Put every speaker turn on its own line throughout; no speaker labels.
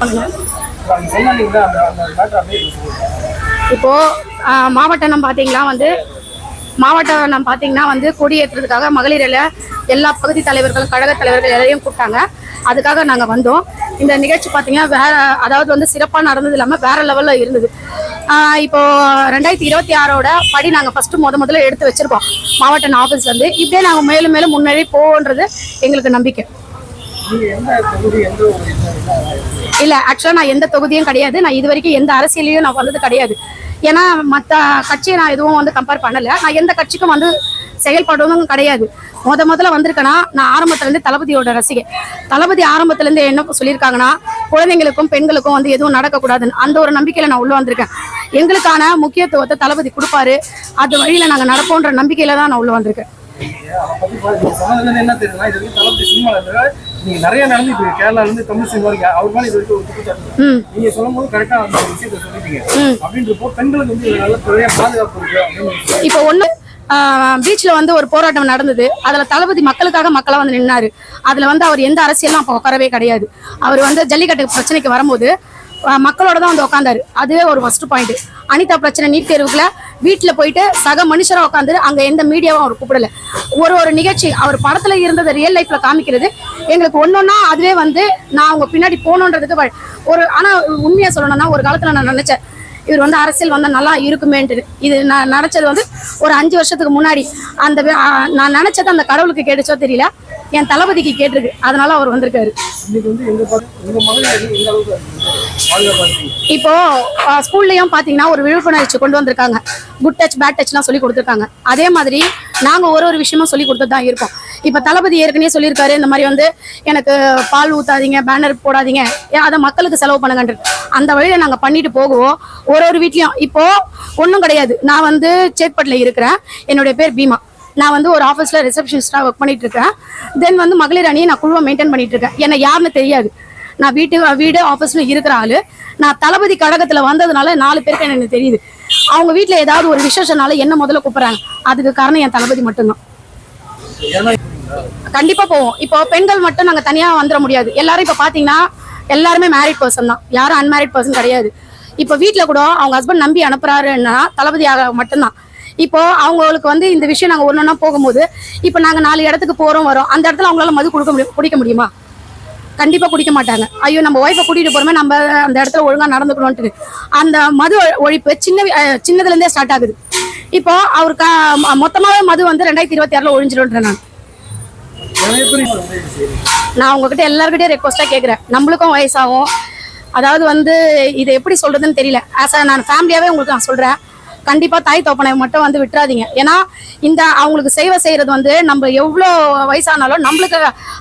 அவங்க சொன்னாங்களா அந்த அந்த மேட்டர் அப்படியே சொல்லுங்க.
இப்போ ஆஹ், மாவட்டம் பார்த்தீங்கன்னா வந்து மாவட்டம் நம்ம பார்த்தீங்கன்னா வந்து கொடியேற்றுறதுக்காக மகளிரில் எல்லா பகுதி தலைவர்களும் கழக தலைவர்கள் எல்லாரையும் கூப்பிட்டாங்க. அதுக்காக நாங்கள் வந்தோம். இந்த நிகழ்ச்சி பார்த்தீங்கன்னா வேற அதாவது வந்து சிறப்பாக நடந்தது இல்லாமல் வேற லெவலில் இருந்தது. இப்போ ரெண்டாயிரத்தி இருபத்தி ஆறோட படி நாங்கள் ஃபர்ஸ்ட் முத முதல்ல எடுத்து வச்சிருக்கோம். மாவட்ட ஆஃபீஸ் வந்து இப்படியே நாங்கள் மேலும் மேலும் முன்னேறி போவோன்றது எங்களுக்கு நம்பிக்கை. இல்லை ஆக்சுவலாக நான் எந்த தொகுதியும் கிடையாது. நான் இது வரைக்கும் எந்த அரசியலையும் நான் வந்தது கிடையாது. ஏன்னா மற்ற கட்சியை நான் எதுவும் வந்து கம்பேர் பண்ணலை. நான் எந்த கட்சிக்கும் வந்து செயல்படுவதும் கிடையாது. முத முதல்ல வந்திருக்கேன்னா நான் ஆரம்பத்துலேருந்து தளபதியோட ரசிகை தளபதி ஆரம்பத்துலேருந்து என்ன சொல்லியிருக்காங்கன்னா குழந்தைங்களுக்கும் பெண்களுக்கும் வந்து எதுவும் நடக்கக்கூடாதுன்னு அந்த ஒரு நம்பிக்கையில் நான் உள்ளே வந்திருக்கேன். எங்களுக்கான முக்கியத்துவத்தை தளபதி கொடுப்பாரு. அது வழியில் நாங்கள் நடப்போன்ற நம்பிக்கையில் தான் நான் உள்ளே வந்திருக்கேன்.
அதை பத்தி பா- நீங்க சொன்னதுல என்ன தெரியுதுன்னா இது வரைக்கும் தளபதி சினிமால இருந்தா நீங்க நிறைய நடந்துட்டு இருக்கு கேரளால இருந்து தமிழ் சினிமா வரைக்கும் அவர் மேல இது வரைக்கும் ஒரு குற்றச்சாட்டு. சொல்லும் போது கரெக்டா அந்த விஷயத்தை சொல்லிட்டீங்க. அப்படின்றப்போ பெண்களுக்கு வந்து நல்ல நிறைய பாதுகாப்பு இருக்கு அப்படின்னு
இப்போ ஒண்ணு பீச்ல வந்து ஒரு போராட்டம் நடந்தது. அதுல தளபதி மக்களுக்காக மக்களா வந்து நின்னாரு. அதுல வந்து அவர் எந்த அரசியலும் அப்போ உட்காரவே கிடையாது. அவர் வந்து ஜல்லிக்கட்டு பிரச்சனைக்கு வரும்போது மக்களோட தான் வந்து உட்காந்தாரு அதுவே ஒரு ஃபர்ஸ்ட் பாயிண்ட் அனிதா பிரச்சனை நீட் தேர்வுக்குள்ள வீட்டுல போயிட்டு சக மனுஷரா உட்காந்து அங்க எந்த மீடியாவும் அவர் கூப்பிடல. ஒரு ஒரு நிகழ்ச்சி அவர் படத்துல இருந்ததை ரியல் லைஃப்ல காமிக்கிறது எங்களுக்கு ஒன்னொன்னா அதுவே வந்து நான் அவங்க பின்னாடி போகணுன்றதுக்கு ஒரு ஆனா உண்மையா சொல்லணும்னா ஒரு காலத்துல நான் நினைச்சேன் இவர் வந்து அரசியல் வந்தா நல்லா இருக்குமேன்ட்டு. இது நான் நினைச்சது வந்து ஒரு அஞ்சு வருஷத்துக்கு முன்னாடி அந்த நான் நினைச்சது அந்த கடவுளுக்கு கேட்டுச்சோ தெரியல என் தளபதிக்கு கேட்டிருக்கு. அதனால அவர் வந்திருக்காரு. இப்போ ஸ்கூல்லயும் பாத்தீங்கன்னா ஒரு விழிப்புணர்ச்சி கொண்டு வந்திருக்காங்க. குட் டச் பேட் டச்லாம் சொல்லி கொடுத்துருக்காங்க. அதே மாதிரி நாங்க ஒரு ஒரு விஷயமும் சொல்லி கொடுத்துட்டு தான் இருக்கோம். இப்ப தளபதி ஏற்கனவே சொல்லியிருக்காரு இந்த மாதிரி வந்து எனக்கு பால் ஊத்தாதீங்க பேனர் போடாதீங்க. ஏன் அதை மக்களுக்கு செலவு பண்ணுங்கன்ற அந்த வழியில நாங்க பண்ணிட்டு போகுவோம். ஒரு ஒரு வீட்லயும் இப்போ ஒன்றும் கிடையாது. நான் வந்து சேத்பட்டில் இருக்கிறேன். என்னுடைய பேர் பீமா. நான் வந்து ஒரு ஆஃபீஸில் ரிசப்ஷனிஸ்டாக ஒர்க் பண்ணிட்டு இருக்கேன் தென் வந்து மகளிர் அணியை நான் குழுவை மெயின்டைன் பண்ணிட்டு இருக்கேன் என்ன யாருன்னு தெரியாது. நான் வீட்டு வீடு ஆஃபீஸ்ல இருக்கிற ஆளு. நான் தளபதி கழகத்துல வந்ததுனால நாலு பேருக்கு எனக்கு தெரியுது. அவங்க வீட்டில் ஏதாவது ஒரு விசேஷனால என்ன முதல்ல கூப்பிடுறாங்க? அதுக்கு காரணம் என் தளபதி மட்டும்தான்.
ஏன்னா
கண்டிப்பா போவோம். இப்போ பெண்கள் மட்டும் நாங்க தனியா வந்துட முடியாது. எல்லாரும் இப்ப பாத்தீங்கன்னா எல்லாருமே மேரிட் பர்சன் தான். யாரும் அன்மேரிட் பர்சன் கிடையாது. இப்போ வீட்டுல கூட அவங்க ஹஸ்பண்ட் நம்பி அனுப்புறாருன்னா தளபதியாக மட்டும்தான். இப்போ அவங்களுக்கு வந்து இந்த விஷயம் நாங்க ஒன்னொன்னா போகும்போது இப்போ நாங்க நாலு இடத்துக்கு போறோம் வரோம். அந்த இடத்துல அவங்களால மது கொடுக்க முடியும் குடிக்க முடியுமா? கண்டிப்பா குடிக்க மாட்டாங்க. ஐயோ நம்ம ஒய்ஃபை கூட்டிட்டு போறோமே நம்ம அந்த இடத்துல ஒழுங்கா நடந்துக்கணும்ட்டு அந்த மது ஒழிப்பு சின்ன சின்னதுல இருந்தே ஸ்டார்ட் ஆகுது. இப்போ அவருக்கு ம- மொத்தமாவே மது வந்து ரெண்டாயிரத்தி இருபத்தி ஆறுல ஒழிஞ்சிடும்ன்றேன் நான்
நிறைய பேர் இப்ப உதவி செய்யுங்க
நான் உங்ககிட்ட எல்லாருக்கிட்டே ரெக்வஸ்டா கேட்குறேன் நம்மளுக்கும் வயசாகும். அதாவது வந்து இதை எப்படி சொல்றதுன்னு தெரியல. ஆஸ் நான் ஃபேமிலியாவே உங்களுக்கு நான் சொல்றேன். கண்டிப்பா தாய் தோப்பனை மட்டும் வந்து விட்டுறாதீங்க. ஏன்னா இந்த அவங்களுக்கு சேவை செய்யறது வந்து நம்ம எவ்வளோ வயசானாலும் நம்மளுக்கு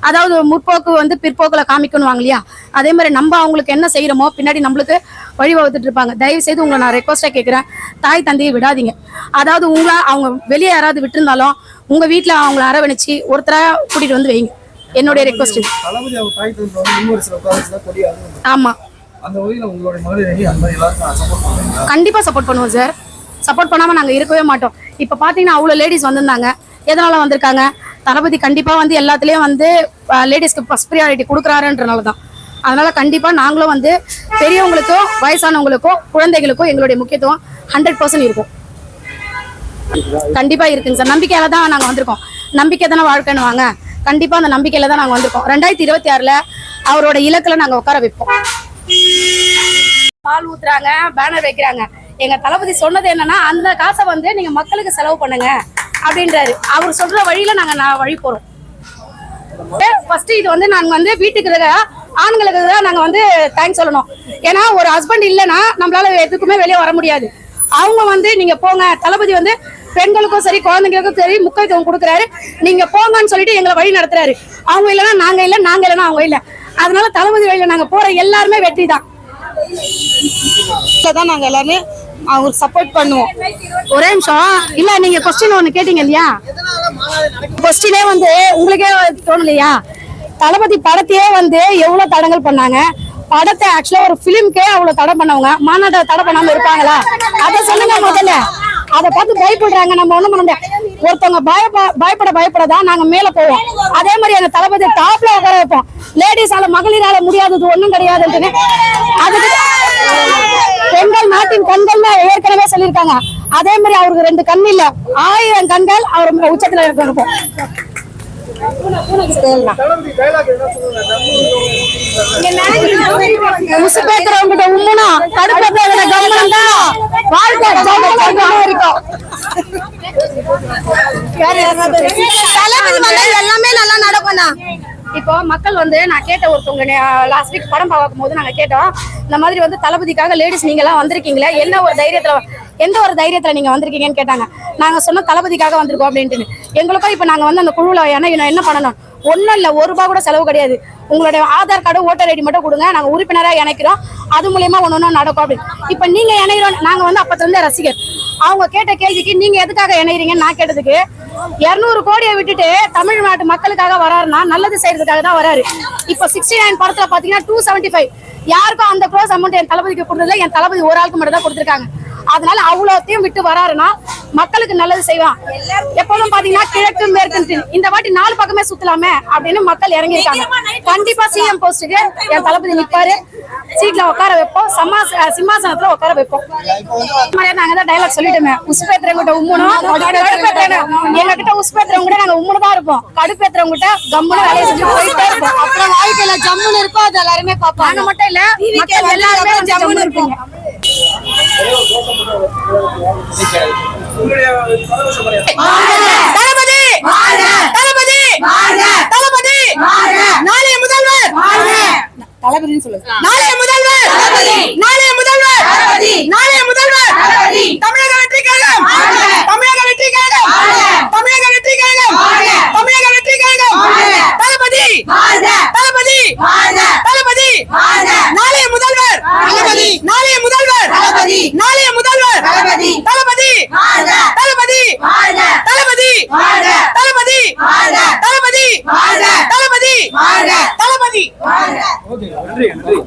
அதாவது முற்போக்கு வந்து பிற்போக்கில் காமிக்கணுவாங்க இல்லையா? அதே மாதிரி நம்ம அவங்களுக்கு என்ன செய்யறோமோ பின்னாடி நம்மளுக்கு வழிவகுத்துட்டு இருப்பாங்க தயவு செய்து உங்களை நான் ரெக்வஸ்டா கேட்குறேன் தாய் தந்தையை விடாதீங்க. அதாவது உங்களை அவங்க வெளியே யாராவது விட்டுருந்தாலும் உங்க வீட்டில் அவங்கள அரவணைச்சு ஒருத்தரா கூட்டிட்டு வந்து வைங்க. என்னுடைய ரெக்வஸ்ட்
தளபதி அவர் தாய் தந்தை வந்து முன்வரிசையில் உட்கார வச்சு தான் கொடி அறுக்கணும்.
ஆமா.
அந்த வகையில் உங்களுடைய மகளிர் அணி அந்த மாதிரி எல்லாருக்கும் சப்போர்ட் பண்ணுறீங்களா
கண்டிப்பா சப்போர்ட் பண்ணுவோம் சார் சப்போர்ட் பண்ணாம நாங்க இருக்கவே மாட்டோம். இப்ப பாத்தீங்கன்னா அவ்வளவு லேடிஸ் வந்திருந்தாங்க. எதனால வந்திருக்காங்க? தளபதி கண்டிப்பா வந்து எல்லாத்துலயும் வந்து லேடிஸ்க்கு ஃபர்ஸ்ட் ப்ரியாரிட்டி கொடுக்குறாருன்றனால தான் அதனால கண்டிப்பா நாங்களும் வந்து பெரியவங்களுக்கும் வயசானவங்களுக்கும் குழந்தைகளுக்கும் எங்களுடைய முக்கியத்துவம் ஹண்ட்ரட் பர்சன்ட் இருக்கும். கண்டிப்பா இருக்குங்க சார். நம்பிக்கையில தான் நாங்க வந்திருக்கோம். நம்பிக்கை தானே வாழ்க்கைன்னு வாங்க. கண்டிப்பா அந்த நம்பிக்கையில தான் நாங்க வந்திருக்கோம். ரெண்டாயிரத்தி இருபத்தி ஆறுல அவரோட இலக்குல நாங்க உட்கார வைப்போம். பால் ஊத்துறாங்க பேனர் வைக்கிறாங்க. எங்க தளபதி சொன்னது என்னன்னா அந்த காசை வந்து நீங்க மக்களுக்கு செலவு பண்ணுங்க அப்படின்றாரு. அவர் சொல்ற வழியில நாங்க நான் வழி போறோம். ஃபர்ஸ்ட் இது வந்து நாங்க வந்து வீட்டுக்கு இருக்க ஆண்களுக்கு தான் நாங்க வந்து தேங்க்ஸ் சொல்லணும். ஏன்னா ஒரு ஹஸ்பண்ட் இல்லைன்னா நம்மளால எதுக்குமே வெளியே வர முடியாது. அவங்க வந்து நீங்க போங்க. தளபதி வந்து பெண்களுக்கும் சரி குழந்தைங்களுக்கும் சரி முக்கியத்துவம் கொடுக்குறாரு. நீங்க போங்கன்னு சொல்லிட்டு எங்களை வழி நடத்துறாரு. அவங்க இல்லைன்னா நாங்க இல்ல நாங்க இல்லைன்னா அவங்க இல்ல. அதனால தளபதி வழியில நாங்க போற எல்லாருமே வெற்றி தான். தான் நாங்க எல்லாருமே அவங்களுக்கு சப்போர்ட் பண்ணுவோம். ஒரே நிமிஷம். இல்ல நீங்க கொஸ்டின் ஒண்ணு கேட்டீங்க இல்லையா? கொஸ்டினே வந்து உங்களுக்கே தோணலையா? தளபதி படத்தையே வந்து எவ்வளவு தடங்கள் பண்ணாங்க? படத்தை ஆக்சுவலா ஒரு பிலிம்க்கே அவ்வளவு தடை பண்ணவங்க மாநாட்டை தடை பண்ணாம இருப்பாங்களா? அத சொல்லுங்க முதல்ல. அதை பார்த்து பயப்படுறாங்க. நம்ம ஒண்ணும் பண்ண முடியாது. ஒருத்தவங்க பயப்ப பயப்பட பயப்படதான் நாங்க மேல போவோம். அதே மாதிரி எங்க தளபதி டாப்ல உட்கார வைப்போம். லேடிஸால மகளிரால முடியாதது ஒண்ணும் கிடையாதுன்னு அதுக்கு பெண்கள் நாட்டின் கண்கள்னு ஏற்கனவே சொல்லியிருக்காங்க. அதே மாதிரி அவருக்கு ரெண்டு கண் இல்ல. ஆயிரம் கண்கள் அவர் உச்சத்துல இருப்போம்
தளபதி டைலாக் என்ன சொல்லுங்க
உசு பேக்குறவங்க உம்முனா கடுப்பேற்றவங்க கவனம் வாழ்க்கை இருக்கும். எல்லாமே நல்லா நடக்கும்ண்ணா இப்போ மக்கள் வந்து நான் கேட்ட ஒருத்தவங்க லாஸ்ட் வீக் படம் பார்க்கும் போது நாங்க கேட்டோம் இந்த மாதிரி வந்து தளபதிக்காக லேடிஸ் நீங்க எல்லாம் வந்திருக்கீங்களே என்ன ஒரு தைரியத்துல எந்த ஒரு தைரியத்துல நீங்க வந்திருக்கீங்கன்னு கேட்டாங்க. நாங்க சொன்னோம் தளபதிக்காக வந்திருக்கோம் அப்படின்ட்டு எங்களுக்கும் இப்போ நாங்க வந்து அந்த குழுவில் என்ன என்ன பண்ணணும்? ஒன்றும் இல்லை ஒரு ரூபா கூட செலவு கிடையாது. உங்களுடைய ஆதார் கார்டு ஓட்டர் ஐடி மட்டும் கொடுங்க. நாங்கள் உறுப்பினராக இணைக்கிறோம். அது மூலயமா ஒன்று ஒன்று நடக்கும் அப்படின்னு. இப்போ நீங்கள் இணைகிறோம் நாங்கள் வந்து அப்பத்திலிருந்தே ரசிகர். அவங்க கேட்ட கேள்விக்கு நீங்கள் எதுக்காக இணைகிறீங்கன்னு நான் கேட்டதுக்கு இரநூறு கோடியை விட்டுட்டு தமிழ்நாட்டு மக்களுக்காக வராருன்னா நல்லது செய்யறதுக்காக தான் வராரு. இப்போ சிக்ஸ்டி நைன் படத்தில் பார்த்தீங்கன்னா டூ செவன்ட்டி ஃபைவ் யாருக்கும் அந்த க்ளோஸ் அமௌண்ட் என் தளபதிக்கு கொடுத்ததில்லை. என் தளபதி ஒரு ஆளுக்கு மட்டும் தான் கொடுத்துருக்காங்க. அதனால அவ்வளோத்தையும் விட்டு வராருன்னா மக்களுக்கு நல்லது செய்வான். எப்போதும் பாத்தீங்கன்னா கிழக்கு மேற்கு இந்த வாட்டி நாலு பக்கமே சுத்தலாமே அப்படின்னு மக்கள் இறங்கியிருக்காங்க. கண்டிப்பா சிஎம் போஸ்ட்டுக்கு என் தளபதி நிப்பாரு. சீட்ல உட்கார வைப்போம். சம்மா சிம்மாசனத்துல உட்கார வைப்போம். நாங்க தான் டைலாக் சொல்லிட்டோமே. உஸ்பேத்துறவங்கிட்ட உம்முனும் எங்க கிட்ட உஸ்பேத்துறவங்க கூட நாங்க உம்முனு தான் இருப்போம். கடுப்பேத்துறவங்க கிட்ட கம்முனு வேலையை செஞ்சு போயிட்டே இருப்போம். அப்புறம் வாழ்க்கையில ஜம்முன்னு இருக்கும் அது எல்லாருமே பார்ப்பாங்க. மட்டும் இல்ல மக்கள் எல்லாருமே ஜம்முன்னு இருப்போம்.
தளபதி! தளபதி! தளபதி நாளைய முதல்வர்! தளபதினு சொல்லுங்க நாளைய முதல்வர் நாளைய முதல்வர் நாளைய முதல்வர் தமிழக வெற்றி கழகம் தமிழக வெற்றி கழகம் தமிழக வெற்றி கழகம் தமிழக வெற்றி கழகம் தளபதி தளபதி தளபதி நாளைய முதல்வர் தளபதி நாளைய முதல்வர் தளபதி நாளைய முதல்வர். தளபதி. தளபதி. தளபதி. தளபதி. தளபதி. தளபதி. தளபதி. தளபதி.
ஓகே நன்றி நன்றி.